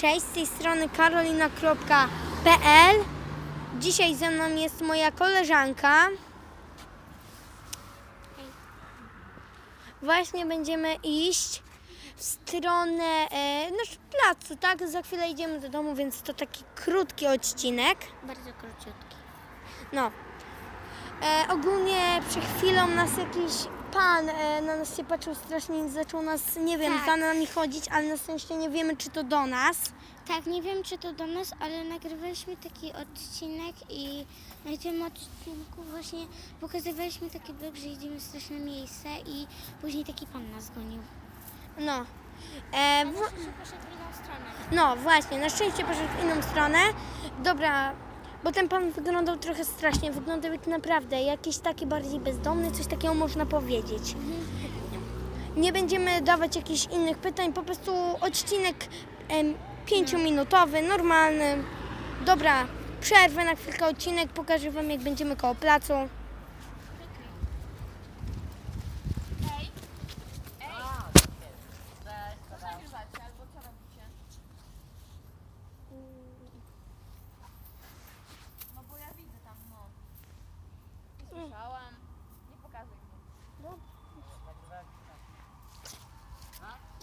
Cześć, z tej strony karolina.pl Dzisiaj ze mną jest moja koleżanka. Właśnie będziemy iść w stronę e, no, placu, tak? Za chwilę idziemy do domu, więc to taki krótki odcinek. Bardzo króciutki. No. E, ogólnie przed chwilą nas jakiś pan e, na nas się patrzył strasznie i zaczął nas, nie wiem, Tak. za nami chodzić, ale na szczęście nie wiemy, czy to do nas. Tak, nie wiem czy to do nas, ale nagrywaliśmy taki odcinek i na tym odcinku właśnie pokazywaliśmy taki blog, że idziemy w straszne miejsce i później taki pan nas gonił. No. E, w, poszedł w inną stronę. no właśnie, na szczęście poszedł w inną stronę. Dobra, bo ten pan wyglądał trochę strasznie, wyglądał jak naprawdę jakiś taki bardziej bezdomny, coś takiego można powiedzieć. Nie będziemy dawać jakichś innych pytań, po prostu odcinek em, pięciominutowy, normalny. Dobra, przerwę na chwilkę odcinek, pokażę Wam jak będziemy koło placu. No bo ja widzę tam, no. Nie słyszałam. Nie pokazuj mnie.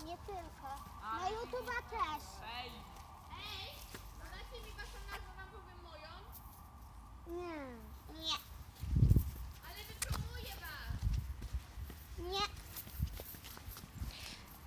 Nie tylko. Na YouTube'a też. Ej! Ej! Podacie mi waszą nazwę, wam powiem moją? Nie. Nie. Ale wypromuję was! Nie.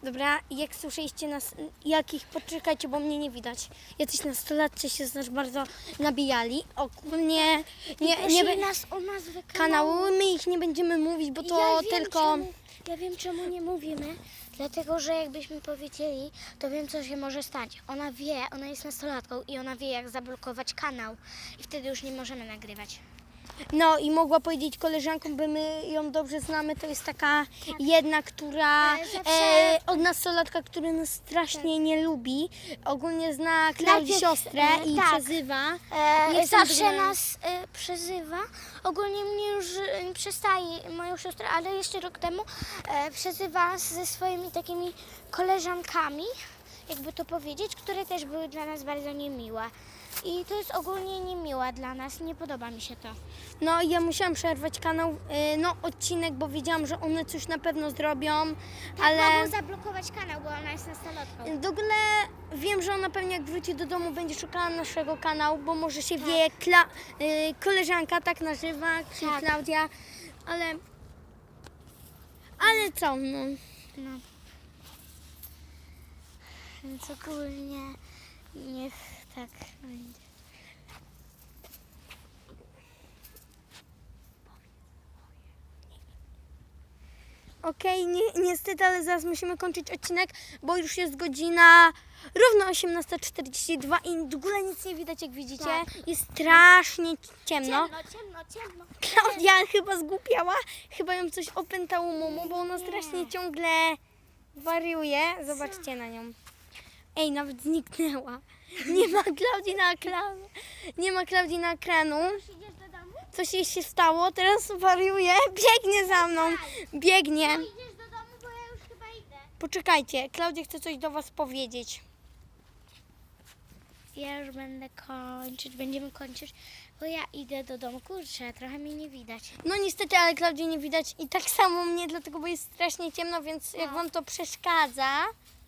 Dobra, jak słyszeliście nas, jakich, poczekajcie, bo mnie nie widać. Jacyś nastolatcy się z nas bardzo nabijali. Ogólnie nie, nie, Prosili be- nas o nazwę kanału, my ich nie będziemy mówić, bo to ja wiem, tylko... Czemu, ja wiem czemu nie mówimy. Dlatego, że jakbyśmy powiedzieli, to wiem co się może stać. Ona wie, ona jest nastolatką i ona wie jak zablokować kanał. I wtedy już nie możemy nagrywać. No i mogła powiedzieć koleżankom, by my ją dobrze znamy, to jest taka jedna, która E, zawsze- e, od nastolatka, który nas strasznie nie lubi. Ogólnie zna Klaudii Najpierw, siostrę e, i tak. przezywa. E, zawsze nas e, przezywa. Ogólnie mnie już e, przestaje moją siostrę, ale jeszcze rok temu e, przezywa ze swoimi takimi koleżankami, jakby to powiedzieć, które też były dla nas bardzo niemiłe. I to jest ogólnie niemiłe dla nas, nie podoba mi się to. No i ja musiałam przerwać kanał, e, no odcinek, bo wiedziałam, że one coś na pewno zrobią, Ale... ale... Mogą zablokować kanał, bo ona jest nastolatką. W ogóle wiem, że ona pewnie jak wróci do domu będzie szukała naszego kanału, bo może się Tak. wie, Kla- y, koleżanka tak nazywa, czyli Tak. Klaudia, ale... Ale co, no. No. Więc ogólnie niech tak będzie. Okej, ni niestety, ale zaraz musimy kończyć odcinek, bo już jest godzina równo 18.42 i w ogóle nic nie widać, jak widzicie. Tak. Jest strasznie ciemno. Ciemno, ciemno, ciemno. Klaudia chyba zgubiała, chyba ją coś opętało mumu, bo ona strasznie ciągle wariuje. Zobaczcie na nią. Ej, nawet zniknęła. Nie ma Klaudii na ekranu. Nie ma Klaudii na ekranu. Idziesz do domu? Coś jej się stało, teraz wariuje. Biegnie za mną. Biegnie. Idziesz do domu, bo ja już chyba idę. Poczekajcie, Klaudia chce coś do Was powiedzieć. Ja już będę kończyć, będziemy kończyć, bo ja idę do domu. Kurczę, trochę mnie nie widać. No niestety, ale Klaudii nie widać i tak samo mnie, dlatego bo jest strasznie ciemno, więc jak No. Wam to przeszkadza,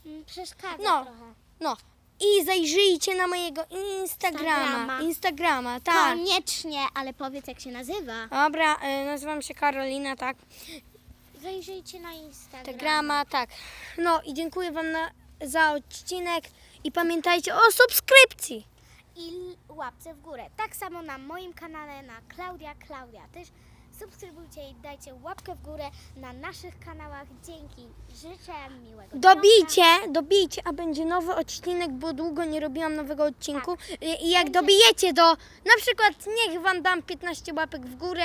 Mm, Przeszkadza No. trochę. no i zajrzyjcie na mojego Instagrama. Instagrama. Instagrama, tak. Koniecznie, ale powiedz jak się nazywa. Dobra, y, nazywam się Karolina, tak. Zajrzyjcie na Instagram. Instagrama, tak. No i dziękuję Wam na, za odcinek i pamiętajcie o subskrypcji. I łapce w górę. Tak samo na moim kanale, na Klaudia Klaudia też. Subskrybujcie i dajcie łapkę w górę na naszych kanałach. Dzięki. Życzę miłego. Dobijcie, dobijcie, a będzie nowy odcinek, bo długo nie robiłam nowego odcinku. Tak. I i jak dobijecie do, na przykład niech Wam dam 15 łapek w górę,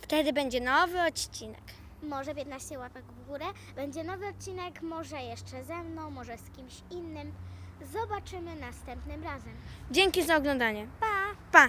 wtedy będzie nowy odcinek. Może 15 łapek w górę. Będzie nowy odcinek, może jeszcze ze mną, może z kimś innym. Zobaczymy następnym razem. Dzięki za oglądanie. Pa! Pa!